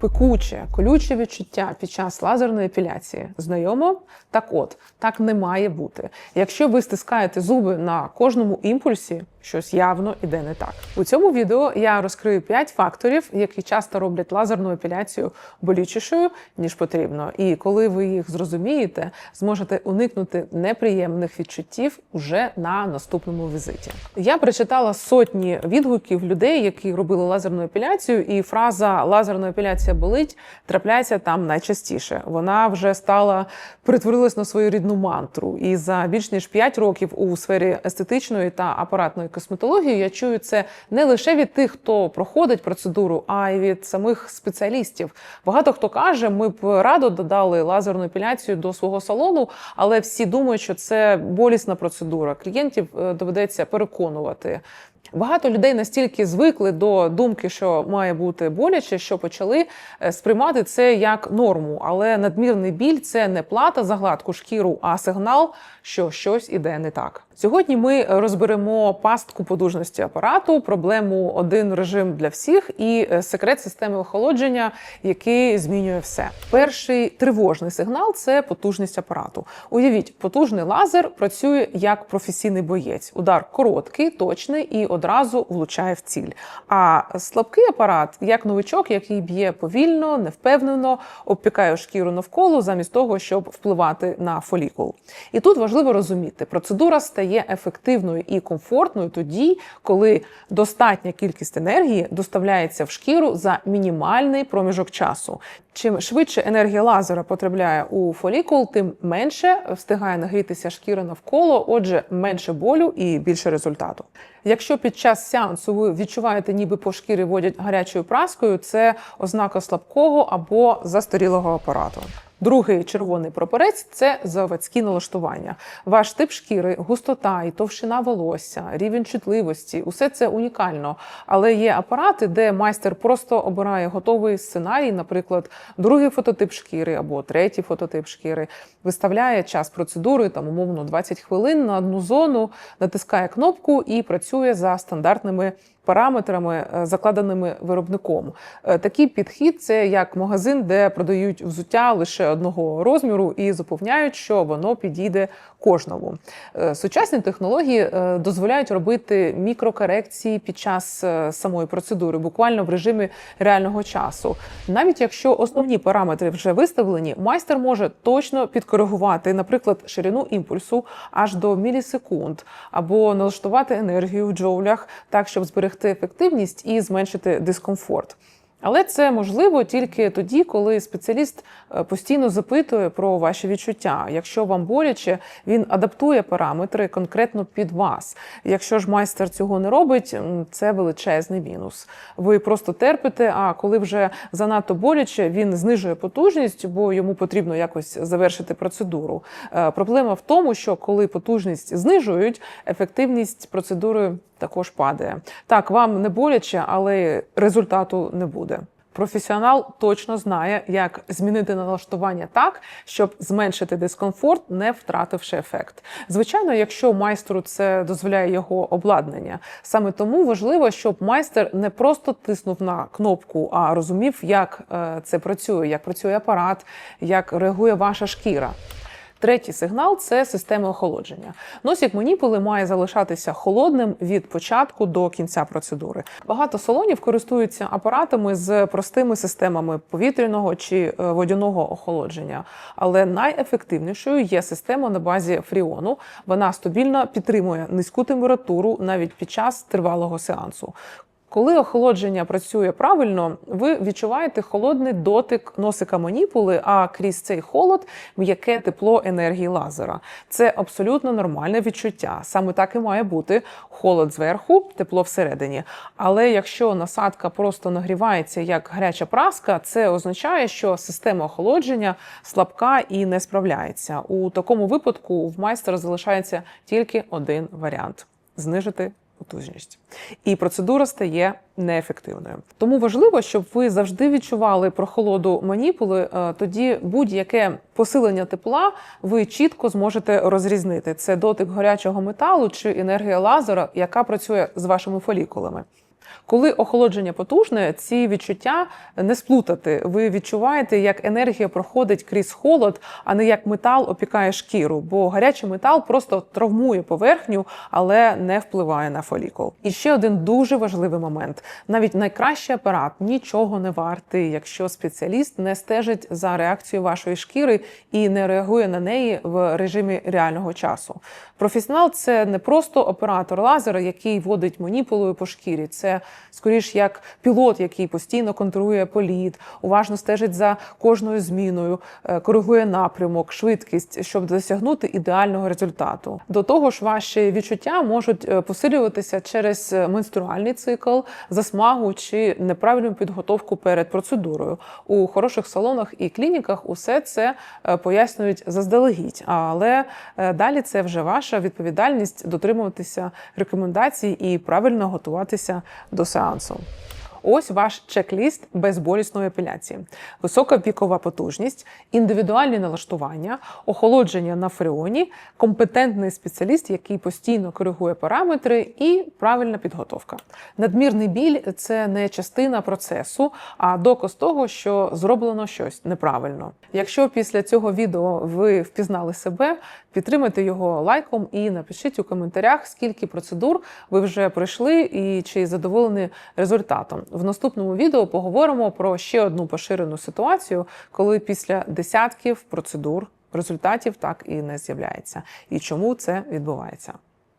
пекуче, колюче відчуття під час лазерної епіляції. Знайомо? Так от, так не має бути. Якщо ви стискаєте зуби на кожному імпульсі, щось явно іде не так. У цьому відео я розкрию 5 факторів, які часто роблять лазерну епіляцію болючішою, ніж потрібно. І коли ви їх зрозумієте, зможете уникнути неприємних відчуттів уже на наступному візиті. Я прочитала сотні відгуків людей, які робили лазерну епіляцію, і фраза лазерна епіляція болить трапляється там найчастіше. Вона вже стала перетворилась на свою рідну мантру. І за більш ніж 5 років у сфері естетичної та апаратної косметології я чую це не лише від тих, хто проходить процедуру, а й від самих спеціалістів. Багато хто каже, ми б радо додали лазерну епіляцію до свого салону, але всі думають, що це болісна процедура. Клієнтів е, доведеться переконувати. Багато людей настільки звикли до думки, що має бути боляче, що почали е, сприймати це як норму. Але надмірний біль це не плата за гладку шкіру, а сигнал, що щось іде не так. Сьогодні ми розберемо пастку подужності апарату, проблему один режим для всіх і е, секрет системи охолодження, який змінює все. Перший тривожний сигнал це потужність апарату. Уявіть, потужний лазер працює як професійний боєць. Удар короткий, точний і одразу влучає в ціль. А слабкий апарат, як новичок, який б'є повільно, невпевнено, обпікає шкіру навколо, замість того, щоб впливати на фолікул. І тут важливо розуміти, процедура стає ефективною і комфортною тоді, коли достатня кількість енергії доставляється в шкіру за мінімальний проміжок часу. Чим швидше енергія лазера потрапляє у фолікул, тим менше встигає нагрітися шкіра навколо, отже, менше болю і більше результату. Якщо під час сеансу ви відчуваєте, ніби по шкірі водять гарячою праскою, це ознака слабкого або застарілого апарату. Другий червоний прапорець це заводські налаштування. Ваш тип шкіри, густота і товщина волосся, рівень чутливості усе це унікально. Але є апарати, де майстер просто обирає готовий сценарій, наприклад, другий фототип шкіри або третій фототип шкіри, виставляє час процедури, там умовно 20 хвилин на одну зону, натискає кнопку і працює за стандартними параметрами, е, закладеними виробником. Е, Такий підхід це як магазин, де продають взуття лише одного розміру і запевняють, що воно підійде кожному. Е, Сучасні технології дозволяють робити мікрокорекції під час самої процедури, буквально в режимі реального часу. Навіть якщо основні параметри вже виставлені, майстер може точно підкоригувати, наприклад, ширину імпульсу аж до мілісекунд, або налаштувати енергію в джоулях так, щоб зберегти ефективність і зменшити дискомфорт. Але це можливо тільки тоді, коли спеціаліст е, постійно запитує про ваші відчуття. Якщо вам боляче, він адаптує параметри конкретно під вас. Якщо ж майстер цього не робить, це величезний мінус. Ви просто терпите. А коли вже занадто боляче, він знижує потужність, бо йому потрібно якось завершити процедуру. Е, Проблема в тому, що коли потужність знижують, ефективність процедури також падає. Так, вам не боляче, але результату не буде. Професіонал точно знає, як змінити налаштування так, щоб зменшити дискомфорт, не втративши ефект. Звичайно, якщо майстру це дозволяє його обладнання, саме тому важливо, щоб майстер не просто тиснув на кнопку, а розумів, як е, це працює, як працює апарат, як реагує ваша шкіра. Третій сигнал це система охолодження. Носик маніпули має залишатися холодним від початку до кінця процедури. Багато салонів користуються апаратами з простими системами повітряного чи е, водяного охолодження. Але найефективнішою є система на базі фріону. Вона стабільно підтримує низьку температуру навіть під час тривалого сеансу. Коли охолодження працює правильно, ви відчуваєте холодний дотик носика маніпули, а крізь цей холод м'яке тепло енергії лазера. Це абсолютно нормальне відчуття. Саме так і має бути холод зверху, тепло всередині. Але якщо насадка просто нагрівається як гаряча праска, це означає, що система охолодження слабка і не справляється. У такому випадку в майстера залишається тільки один варіант знижити потужність. І процедура стає неефективною. Тому важливо, щоб ви завжди відчували прохолоду маніпули. е, Тоді будь-яке посилення тепла ви чітко зможете розрізнити. Це дотик гарячого металу чи енергія лазера, яка працює з вашими фолікулами. Коли охолодження потужне, ці відчуття не сплутати. Ви відчуваєте, як енергія проходить крізь холод, а не як метал опікає шкіру, бо гарячий метал просто травмує поверхню, але не впливає на фолікул. І ще один дуже важливий момент: навіть найкращий апарат нічого не вартий, якщо спеціаліст не стежить за реакцією вашої шкіри і не реагує на неї в режимі реального часу. Професіонал це не просто оператор лазера, який водить маніпулою по шкірі. Це скоріш як пілот, який постійно контролює політ, уважно стежить за кожною зміною, е, коригує напрямок, швидкість, щоб досягнути ідеального результату. До того ж, ваші відчуття можуть е, посилюватися через менструальний цикл, засмагу чи неправильну підготовку перед процедурою. У хороших салонах і клініках усе це е, пояснюють заздалегідь, але е, далі це вже ваша відповідальність дотримуватися рекомендацій і правильно готуватися до сеансу. Ось ваш чек-ліст безболісної епіляції: висока пікова потужність, індивідуальні налаштування, охолодження на фреоні, компетентний спеціаліст, який постійно коригує параметри, і правильна підготовка. Надмірний біль це не частина процесу, а доказ того, що зроблено щось неправильно. Якщо після цього відео ви впізнали себе, підтримайте його лайком і напишіть у коментарях, скільки процедур ви вже пройшли і чи задоволені результатом. В наступному відео поговоримо про ще одну поширену ситуацію, коли після десятків процедур результатів так і не з'являється, і чому це відбувається.